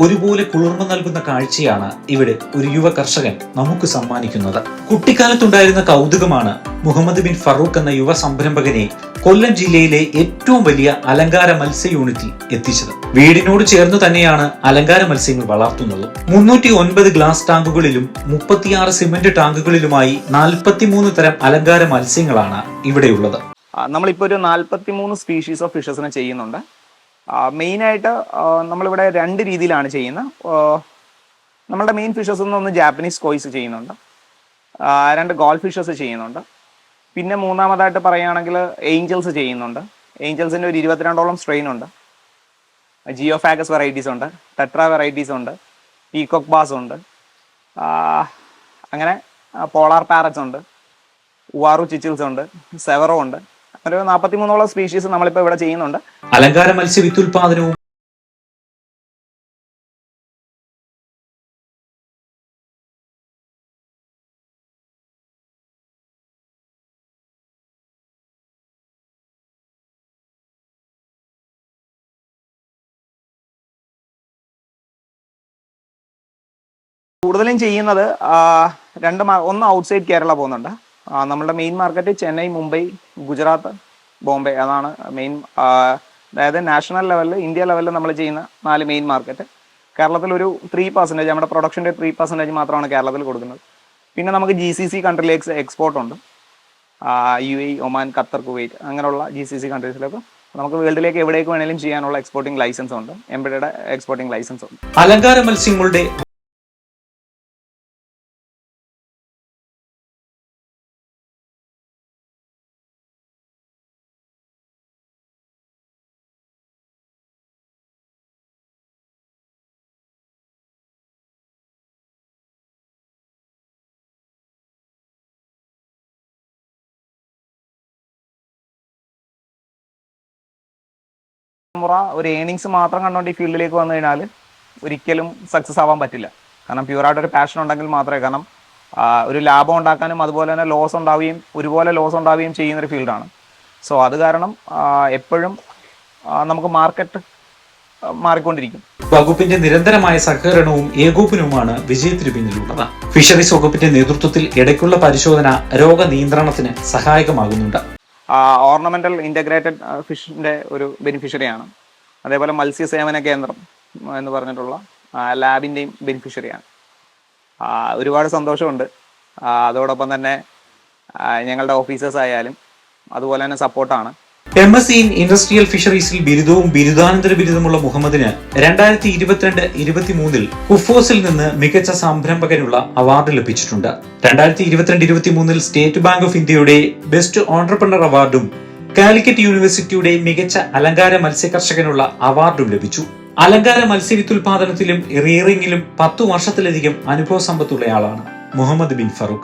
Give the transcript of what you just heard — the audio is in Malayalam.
ഒരുപോലെ കുളിർമ നൽകുന്ന കാഴ്ചയാണ് ഇവിടെ ഒരു യുവ കർഷകൻ നമുക്ക് സമ്മാനിക്കുന്നത്. കുട്ടിക്കാലത്തുണ്ടായിരുന്ന കൗതുകമാണ് മുഹമ്മദ് ബിൻ ഫറൂഖ് എന്ന യുവ സംരംഭകനെ കൊല്ലം ജില്ലയിലെ ഏറ്റവും വലിയ അലങ്കാര മത്സ്യ യൂണിറ്റിൽ എത്തിച്ചത്. വീടിനോട് ചേർന്ന് തന്നെയാണ് അലങ്കാര മത്സ്യങ്ങൾ വളർത്തുന്നത്. മുന്നൂറ്റി ഒൻപത് ഗ്ലാസ് ടാങ്കുകളിലും മുപ്പത്തിയാറ് സിമന്റ് ടാങ്കുകളിലുമായി നാൽപ്പത്തിമൂന്ന് തരം അലങ്കാര മത്സ്യങ്ങളാണ് ഇവിടെയുള്ളത്. നമ്മളിപ്പോ ഒരു നാൽപ്പത്തി മൂന്ന് സ്പീഷീസ് ഓഫ് ഫിഷസിനെ ചെയ്യുന്നുണ്ട്. മെയിനായിട്ട് നമ്മളിവിടെ രണ്ട് രീതിയിലാണ് ചെയ്യുന്നത്. നമ്മളുടെ മെയിൻ ഫിഷസ് ഒന്ന് ജാപ്പനീസ് കോയ്സ് ചെയ്യുന്നുണ്ട്. രണ്ട് ഗോൾ ഫിഷസ് ചെയ്യുന്നുണ്ട്. പിന്നെ മൂന്നാമതായിട്ട് പറയുകയാണെങ്കിൽ ഏഞ്ചൽസ് ചെയ്യുന്നുണ്ട്. ഏഞ്ചൽസിന്റെ ഒരു ഇരുപത്തിരണ്ടോളം സ്ട്രെയിൻ ഉണ്ട്. ജിയോ ഫാഗസ് വെറൈറ്റീസ് ഉണ്ട്. ടെട്ര വെറൈറ്റീസ് ഉണ്ട്. പീകോക്ക് ബാസ് ഉണ്ട്. അങ്ങനെ പോളാർ പാരറ്റ്സ് ഉണ്ട്. ഉവാറു ചിച്ചിൽസ് ഉണ്ട്. സെവറോ ഉണ്ട്. ഒരു നാൽപ്പത്തി മൂന്നോളം സ്പീഷീസ് നമ്മളിപ്പോൾ ഇവിടെ ചെയ്യുന്നുണ്ട്. അലങ്കാര മത്സ്യ വിത്തുൽപാദനവും കൂടുതലും ചെയ്യുന്നത് രണ്ട് ഒന്ന് ഔട്ട്സൈഡ് കേരള പോകുന്നുണ്ട്. നമ്മളുടെ മെയിൻ മാർക്കറ്റ് ചെന്നൈ മുംബൈ ഗുജറാത്ത് ബോംബെ അതാണ് മെയിൻ അതായത് നാഷണൽ ലെവലിൽ ഇന്ത്യ ലെവലിൽ നമ്മൾ ചെയ്യുന്ന നാല് മെയിൻ മാർക്കറ്റ് കേരളത്തിൽ ഒരു ത്രീ പെർസെന്റേജ് നമ്മുടെ പ്രൊഡക്ഷന്റെ ത്രീ പെർസെന്റേജ് മാത്രമാണ് കേരളത്തിൽ കൊടുക്കുന്നത്. പിന്നെ നമുക്ക് ജി സി സി കൺട്രിയിലേക്ക് എക്സ്പോർട്ട് ഉണ്ട്. U A Oman Qatar Kuwait അങ്ങനെയുള്ള ജി സി സി കൺട്രീസിലേക്ക് നമുക്ക് വേൾഡിലേക്ക് എവിടേക്ക് വേണമെങ്കിലും ചെയ്യാനുള്ള എക്സ്പോർട്ടിംഗ് ലൈസൻസ് ഉണ്ട്. എംബഡയുടെ എക്സ്പോർട്ടിംഗ് ലൈസൻസ് ഉണ്ട്. അലങ്കാര മത്സ്യങ്ങളുടെ തലമുറ ഒരു ഏണിങ്സ് മാത്രം കണ്ടുകൊണ്ട് ഈ ഫീൽഡിലേക്ക് വന്നു കഴിഞ്ഞാൽ ഒരിക്കലും സക്സസ് ആവാൻ പറ്റില്ല. കാരണം പ്യൂറായിട്ട് ഒരു പാഷൻ ഉണ്ടെങ്കിൽ മാത്രമേ കാരണം ഒരു ലാഭം ഉണ്ടാക്കാനും അതുപോലെ തന്നെ ലോസ് ഉണ്ടാവുകയും ഒരുപോലെ ലോസ് ഉണ്ടാവുകയും ചെയ്യുന്ന ഒരു ഫീൽഡാണ് സോ അത് കാരണം എപ്പോഴും നമുക്ക് മാർക്കറ്റ് മാറിക്കൊണ്ടിരിക്കും. വകുപ്പിന്റെ നിരന്തരമായ സഹകരണവും ഏകോപനവുമാണ് വിജയത്തിന് പിന്നിലുള്ളത് ഫിഷറീസ് വകുപ്പിന്റെ നേതൃത്വത്തിൽ ഇടയ്ക്കുള്ള പരിശോധന രോഗനിയന്ത്രണത്തിന് സഹായകമാകുന്നുണ്ട്. ഓർണമെന്റൽ ഇന്റഗ്രേറ്റഡ് ഫിഷിന്റെ ഒരു ബെനിഫിഷ്യറിയാണ് അതേപോലെ മത്സ്യ സേവന കേന്ദ്രം എന്ന് പറഞ്ഞിട്ടുള്ള ലാബിന്റെയും ബെനിഫിഷ്യറിയാണ് ഒരുപാട് സന്തോഷമുണ്ട്. അതോടൊപ്പം തന്നെ ഞങ്ങളുടെ ഓഫീസേഴ്സ് ആയാലും അതുപോലെ തന്നെ സപ്പോർട്ടാണ് M S C in industrial ഫിഷറീസിൽ ബിരുദവും ബിരുദാനന്തര ബിരുദമുള്ള മുഹമ്മദിന് രണ്ടായിരത്തി ഇരുപത്തിരണ്ട് ഇരുപത്തിമൂന്നിൽ കുഫോസിൽ നിന്ന് മികച്ച സംരംഭകനുള്ള അവാർഡ് ലഭിച്ചിട്ടുണ്ട്. രണ്ടായിരത്തി ഇരുപത്തിരണ്ട് ഇരുപത്തിമൂന്നിൽ സ്റ്റേറ്റ് ബാങ്ക് ഓഫ് ഇന്ത്യയുടെ ബെസ്റ്റ് ഓണ്ടർപ്രണർ അവാർഡും കാലിക്കറ്റ് യൂണിവേഴ്സിറ്റിയുടെ മികച്ച അലങ്കാര മത്സ്യകർഷകനുള്ള അവാർഡും ലഭിച്ചു. അലങ്കാര മത്സ്യവിത്തുൽപാദനത്തിലും റിയറിംഗിലും പത്തു വർഷത്തിലധികം അനുഭവ സമ്പത്തുള്ളയാളാണ് മുഹമ്മദ് ബിൻ ഫറൂഖ്.